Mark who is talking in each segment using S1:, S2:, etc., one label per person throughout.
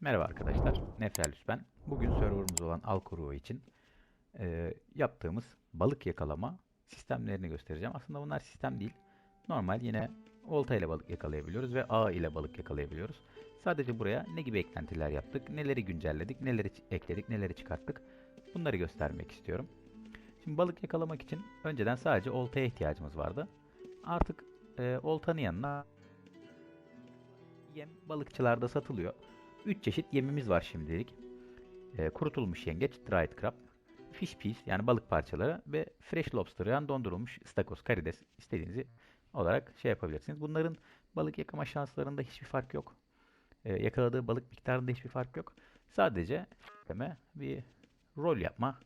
S1: Merhaba arkadaşlar, Nefrelüs ben. Bugün serverımız olan Alkoruo için e, yaptığımız balık yakalama sistemlerini göstereceğim. Aslında bunlar sistem değil. Normal yine olta ile balık yakalayabiliyoruz ve ağ ile balık yakalayabiliyoruz. Sadece buraya ne gibi eklentiler yaptık, neleri güncelledik, neleri ekledik, neleri çıkarttık bunları göstermek istiyorum. Şimdi balık yakalamak için önceden sadece oltaya ihtiyacımız vardı. Artık e, oltanın yanına yem balıkçılarda satılıyor. 3 çeşit yemimiz var şimdilik. E, kurutulmuş yengeç, dried crab, fish piece yani balık parçaları ve fresh lobster yani dondurulmuş ıstakoz, karides istediğinizi olarak şey yapabilirsiniz. Bunların balık yakama şanslarında hiçbir fark yok. E, yakaladığı balık miktarında hiçbir fark yok. Sadece sisteme bir rol yapma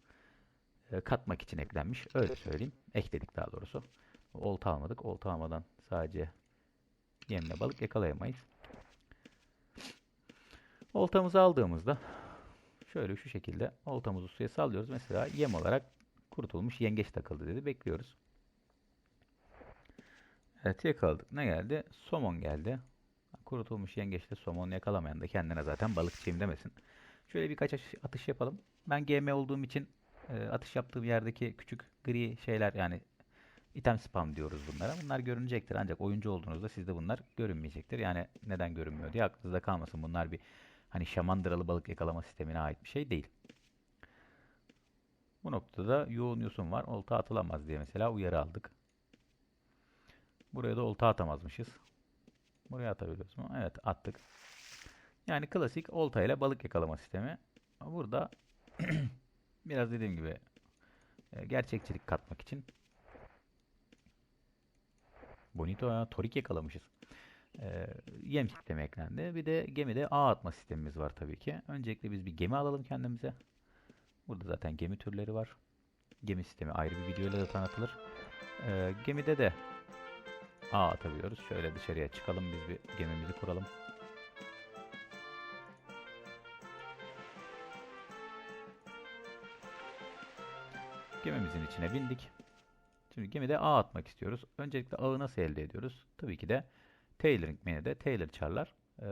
S1: e, katmak için eklenmiş. Öyle söyleyeyim. Ekledik daha doğrusu. Olta almadık. Olta almadan sadece yemle balık yakalayamayız. Oltamızı aldığımızda şöyle şu şekilde oltamızı suya sallıyoruz. Mesela yem olarak kurutulmuş yengeç takıldı dedi. Bekliyoruz. Evet yakaladık. Ne geldi? Somon geldi. Kurutulmuş yengeçte somon yakalamayan da kendine zaten balıkçıyım demesin. Şöyle birkaç atış yapalım. Ben GM olduğum için e, atış yaptığım yerdeki küçük gri şeyler yani item spam diyoruz bunlara. Bunlar görünecektir ancak oyuncu olduğunuzda sizde bunlar görünmeyecektir. Yani neden görünmüyor diye aklınızda kalmasın. Bunlar bir hani şamandıralı balık yakalama sistemine ait bir şey değil. Bu noktada yoğun yosun var. Olta atılamaz diye mesela uyarı aldık. Buraya da olta atamazmışız. Buraya atabiliyoruz mu? Evet attık. Yani klasik olta ile balık yakalama sistemi. Burada biraz dediğim gibi e, gerçekçilik katmak için Bonito ya torik yakalamışız e, yem eklendi. Bir de gemide ağ atma sistemimiz var tabii ki. Öncelikle biz bir gemi alalım kendimize. Burada zaten gemi türleri var. Gemi sistemi ayrı bir videoyla da tanıtılır. E, gemide de ağ atabiliyoruz. Şöyle dışarıya çıkalım biz bir gemimizi kuralım. Gemimizin içine bindik. Şimdi gemide ağ atmak istiyoruz. Öncelikle ağı nasıl elde ediyoruz? Tabii ki de tailoring menüde tailor çarlar e,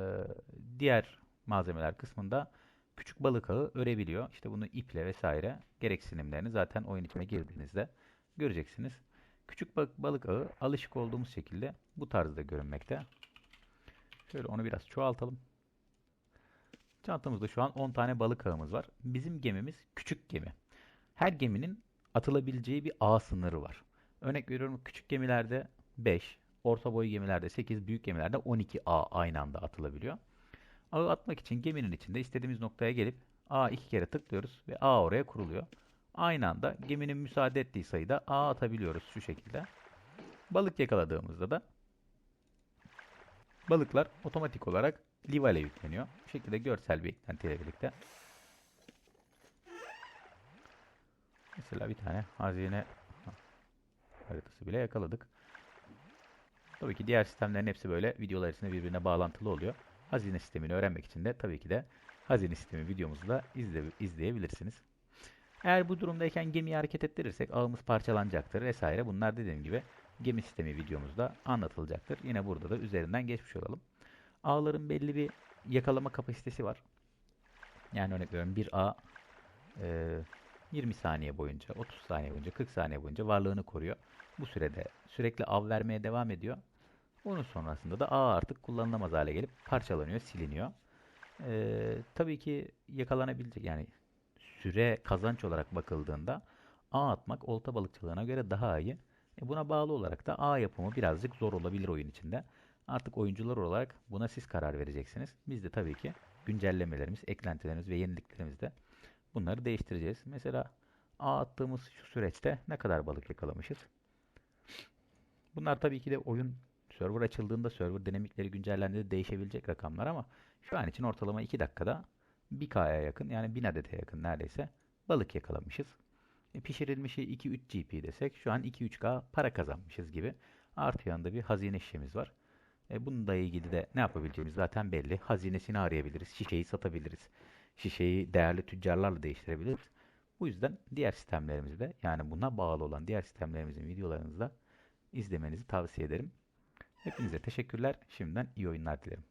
S1: diğer malzemeler kısmında küçük balık ağı örebiliyor. İşte bunu iple vesaire gereksinimlerini zaten oyun içine girdiğinizde göreceksiniz. Küçük balık ağı alışık olduğumuz şekilde bu tarzda görünmekte. Şöyle onu biraz çoğaltalım. Çantamızda şu an 10 tane balık ağımız var. Bizim gemimiz küçük gemi. Her geminin atılabileceği bir ağ sınırı var. Örnek veriyorum küçük gemilerde 5, Orta boy gemilerde 8, büyük gemilerde 12 A aynı anda atılabiliyor. Ağı atmak için geminin içinde istediğimiz noktaya gelip A iki kere tıklıyoruz ve A oraya kuruluyor. Aynı anda geminin müsaade ettiği sayıda A atabiliyoruz şu şekilde. Balık yakaladığımızda da balıklar otomatik olarak livale yükleniyor. Bu şekilde görsel bir eklentiyle birlikte. Mesela bir tane hazine haritası bile yakaladık. Tabii ki diğer sistemlerin hepsi böyle videolar içinde birbirine bağlantılı oluyor. Hazine sistemini öğrenmek için de tabii ki de hazine sistemi videomuzu da izle, izleyebilirsiniz. Eğer bu durumdayken gemiyi hareket ettirirsek ağımız parçalanacaktır vesaire. Bunlar dediğim gibi gemi sistemi videomuzda anlatılacaktır. Yine burada da üzerinden geçmiş olalım. Ağların belli bir yakalama kapasitesi var. Yani örnek veriyorum bir ağ e, 20 saniye boyunca, 30 saniye boyunca, 40 saniye boyunca varlığını koruyor. Bu sürede sürekli av vermeye devam ediyor. Onun sonrasında da ağ artık kullanılamaz hale gelip parçalanıyor, siliniyor. Ee, tabii ki yakalanabilecek yani süre kazanç olarak bakıldığında ağ atmak olta balıkçılığına göre daha iyi. E buna bağlı olarak da ağ yapımı birazcık zor olabilir oyun içinde. Artık oyuncular olarak buna siz karar vereceksiniz. Biz de tabii ki güncellemelerimiz, eklentilerimiz ve yeniliklerimizde bunları değiştireceğiz. Mesela ağ attığımız şu süreçte ne kadar balık yakalamışız? Bunlar tabii ki de oyun server açıldığında server dinamikleri güncellendiğinde değişebilecek rakamlar ama şu an için ortalama 2 dakikada 1K'ya yakın yani 1000 adete yakın neredeyse balık yakalamışız. E, pişirilmişi 2-3 GP desek şu an 2-3K para kazanmışız gibi. Artı yanında bir hazine şişemiz var. E, bununla ilgili de ne yapabileceğimiz zaten belli. Hazinesini arayabiliriz, şişeyi satabiliriz. Şişeyi değerli tüccarlarla değiştirebiliriz. Bu yüzden diğer sistemlerimizde yani buna bağlı olan diğer sistemlerimizin videolarınızda izlemenizi tavsiye ederim. Hepinize teşekkürler. Şimdiden iyi oyunlar dilerim.